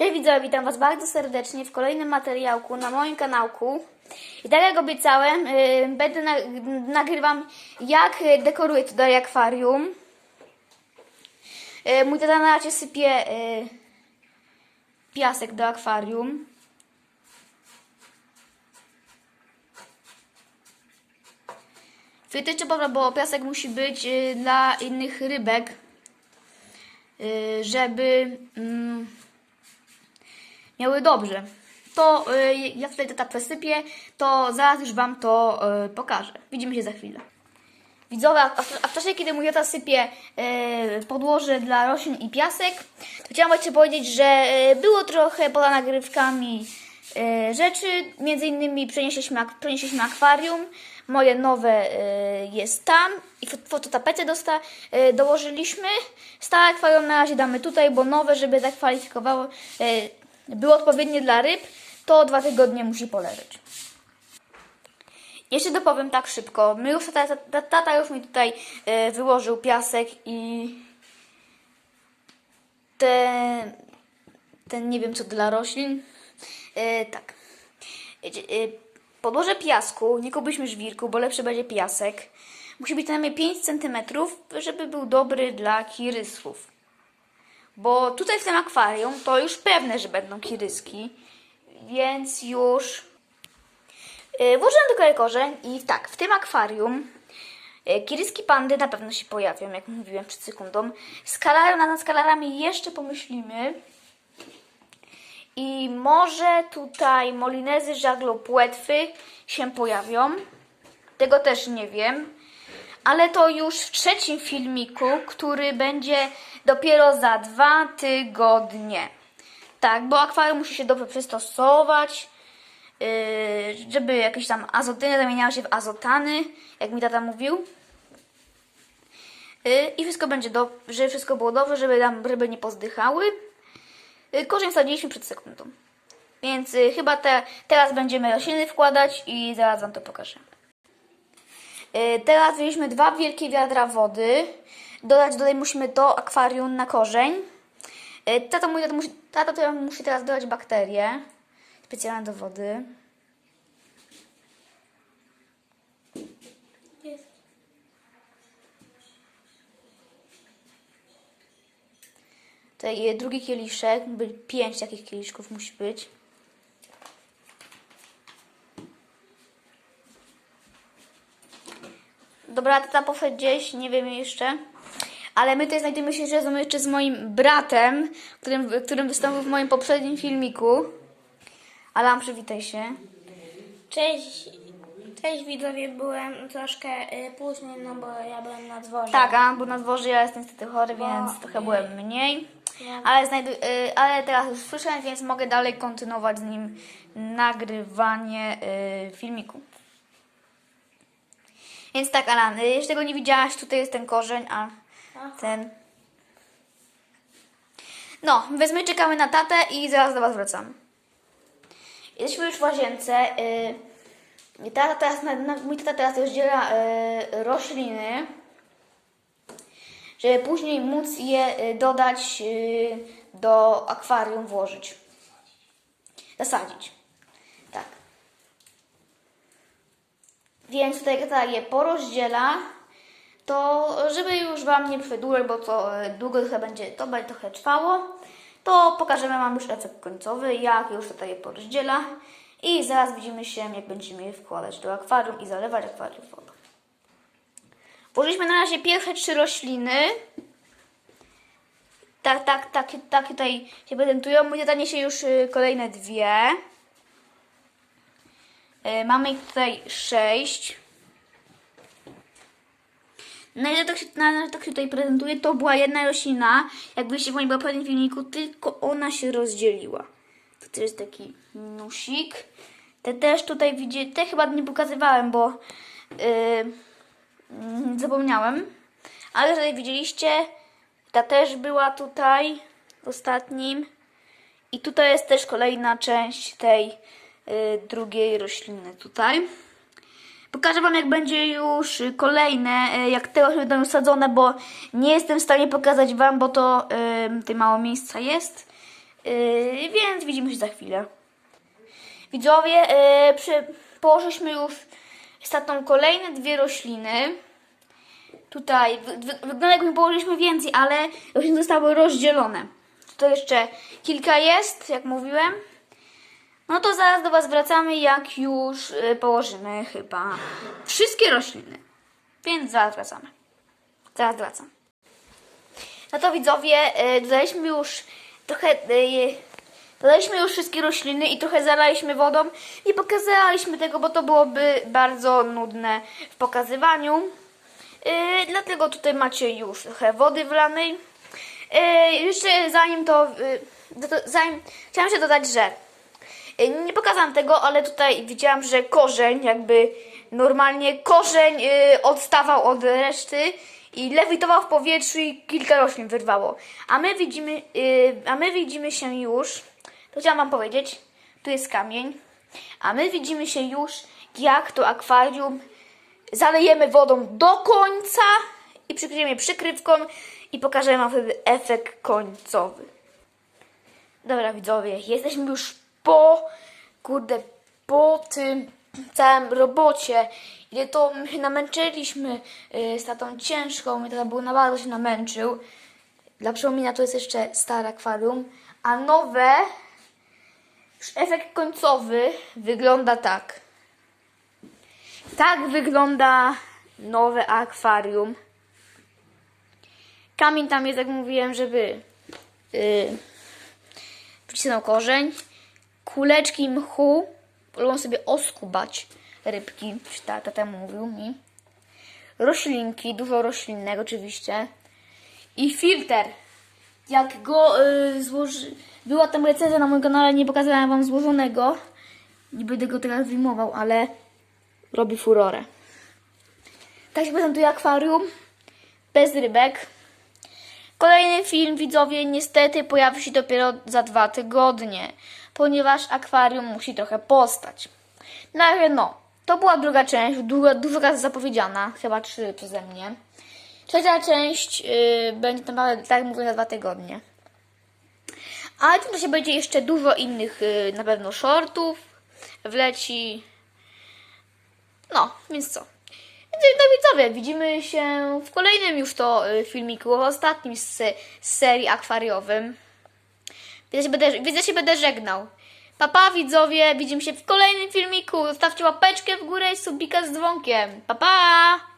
Cześć widzowie, witam Was bardzo serdecznie w kolejnym materiałku na moim kanałku. I tak jak obiecałem, yy, będę na, nagrywam jak yy, dekoruję tutaj akwarium. Yy, mój tata na razie sypie yy, piasek do akwarium. Wytyczę prawda, bo piasek musi być yy, dla innych rybek, yy, żeby... mm, miały dobrze. To y, ja tutaj to tak przesypię, to zaraz już Wam to y, pokażę. Widzimy się za chwilę. Widzowie, a w, a w czasie, kiedy mój tata sypie y, podłoże dla roślin i piasek, to chciałam jeszcze powiedzieć, że y, było trochę poza nagrywkami y, rzeczy. Między innymi przenieśliśmy, przenieśliśmy akwarium. Moje nowe jest tam i fo- fototapetę dosta, dołożyliśmy. Stare akwarium na razie damy tutaj, bo nowe, żeby zakwalifikowało, y, było odpowiednie dla ryb, to dwa tygodnie musi poleżeć. Jeszcze dopowiem tak szybko. My już, tata, tata, już mi tutaj y, wyłożył piasek i ten, ten nie wiem co dla roślin. Y, tak. Y, piasku, nie kupiliśmy żwirku, bo lepszy będzie piasek. Musi być co najmniej 5 cm, żeby był dobry dla kirysów. Bo tutaj w tym akwarium to już pewne, że będą kiryski, więc już yy, włożyłam tylko korzeń i tak, w tym akwarium yy, kiryski pandy na pewno się pojawią, jak mówiłem przed sekundą. Skalar, nad skalarami jeszcze pomyślimy. I może tutaj molinezy żaglopłetwy się pojawią. Tego też nie wiem. Ale to już w trzecim filmiku, który będzie dopiero za dwa tygodnie. Tak, bo akwarium musi się dobrze przystosować, yy, żeby jakieś tam azotyny zamieniały się w azotany, jak mi tata mówił. Yy, I wszystko będzie dobrze, żeby wszystko było dobrze, żeby tam ryby nie pozdychały. Yy, korzeń wsadziliśmy przed sekundą. Więc yy, chyba te, teraz będziemy rośliny wkładać i zaraz Wam to pokażę. Yy, Teraz wzięliśmy dwa wielkie wiadra wody. Dodać tutaj musimy do akwarium na korzeń. Yy, Tata, mój, tata, musi, tata to musi teraz dodać bakterie specjalne do wody. Tutaj yy, drugi kieliszek, pięć takich kieliszków musi być. Dobra, tata poszedł gdzieś, nie wiem jeszcze. Ale my tutaj znajdujemy się razem jeszcze z moim bratem, którym, którym wystąpił w moim poprzednim filmiku. Alan, przywitaj się. Cześć, cześć widzowie, byłem troszkę y, później, no bo ja byłem na dworze. Tak, Alan był na dworze, ja jestem niestety chory, więc trochę byłem mniej. Ale, znajdu- y, ale teraz już słyszę, więc mogę dalej kontynuować z nim nagrywanie y, filmiku. Więc tak, Alan, y, jeśli tego nie widziałaś, tutaj jest ten korzeń, a ten... No, więc my czekamy na tatę i zaraz do Was wracam. Jesteśmy już w łazience. Yy, tata teraz, na, mój tata teraz rozdziela yy, rośliny, żeby później móc je y, dodać y, do akwarium, włożyć. Zasadzić. Tak. Więc tutaj tata je porozdziela, to żeby już Wam nie przedłużać, bo to y, długo trochę będzie, to będzie trochę trwało, to pokażemy Wam już efekt końcowy, jak już tutaj je porozdziela i zaraz widzimy się, jak będziemy je wkładać do akwarium i zalewać akwarium wodą. Włożyliśmy na razie pierwsze trzy rośliny. Tak, tak, tak, tak tutaj się prezentują. Mój tata niesie już y, kolejne dwie. Y, Mamy ich tutaj sześć. Na ile tak się, na ile tak się tutaj prezentuje, to była jedna roślina, jak byliście w poprzednim filmiku, tylko ona się rozdzieliła. To jest taki nusik. Te też tutaj widzicie, te chyba nie pokazywałem, bo yy, zapomniałem. Ale tutaj widzieliście, ta też była tutaj ostatnim. I tutaj jest też kolejna część tej y, drugiej rośliny tutaj. Pokażę Wam, jak będzie już kolejne, y, jak te rośliny będą usadzone, bo nie jestem w stanie pokazać Wam, bo to y, tutaj mało miejsca jest. Yy, więc widzimy się za chwilę. Widzowie, yy, przy, położyliśmy już z tatą kolejne dwie rośliny. Tutaj wy, wy, wygląda jakby położyliśmy więcej, ale rośliny zostały rozdzielone. Tutaj jeszcze kilka jest, jak mówiłem. No to zaraz do Was wracamy, jak już y, położymy chyba wszystkie rośliny. Więc zaraz wracamy. Zaraz wracam. No to widzowie, y, dodaliśmy już trochę. y, Dodaliśmy już wszystkie rośliny i trochę zalaliśmy wodą. Nie pokazaliśmy tego, bo to byłoby bardzo nudne w pokazywaniu. Yy, dlatego tutaj macie już trochę wody wlanej. Yy, jeszcze zanim to, yy, to, zanim, chciałam się dodać, że nie pokazałam tego, ale tutaj widziałam, że korzeń jakby normalnie korzeń yy, odstawał od reszty i lewitował w powietrzu i kilka roślin wyrwało. A my widzimy, yy, a my widzimy się już, to chciałam wam powiedzieć, tu jest kamień, a my widzimy się już jak to akwarium zalejemy wodą do końca i przykryjemy przykrywką i pokażemy wam efekt końcowy. Dobra widzowie, jesteśmy już po, kurde, po tym całym robocie. Ile to my się namęczyliśmy yy, z tatą ciężką, my tata był na bardzo się namęczył. Dla przypomnienia to jest jeszcze stare akwarium, a nowe, już efekt końcowy wygląda tak. Tak wygląda nowe akwarium. Kamień tam jest, jak mówiłem, żeby yy, korzeń. Kuleczki mchu lubią sobie oskubać rybki, czy ta, tata mówił mi. Roślinki, dużo roślinnego oczywiście. I filtr. Jak go yy, złoży... Była tam recenzja na moim kanale, nie pokazałem wam złożonego. Nie będę go teraz wyjmował, ale robi furorę. Tak się prezentuje akwarium. Bez rybek. Kolejny film, widzowie, niestety pojawi się dopiero za dwa tygodnie, ponieważ akwarium musi trochę postać. No ale no, to była druga część, dużo, dużo razy zapowiedziana, chyba trzy przeze mnie. Trzecia część yy, będzie tam, tak mówię, za dwa tygodnie. Ale w tym będzie jeszcze dużo innych, yy, na pewno shortów, wleci, no, więc co? No widzowie, widzimy się w kolejnym już to y, filmiku, ostatnim z, z serii akwariowym. Więc się będę, ja się będę żegnał. Papa pa, widzowie, widzimy się w kolejnym filmiku. Zostawcie łapeczkę w górę i subika z dzwonkiem. Pa pa!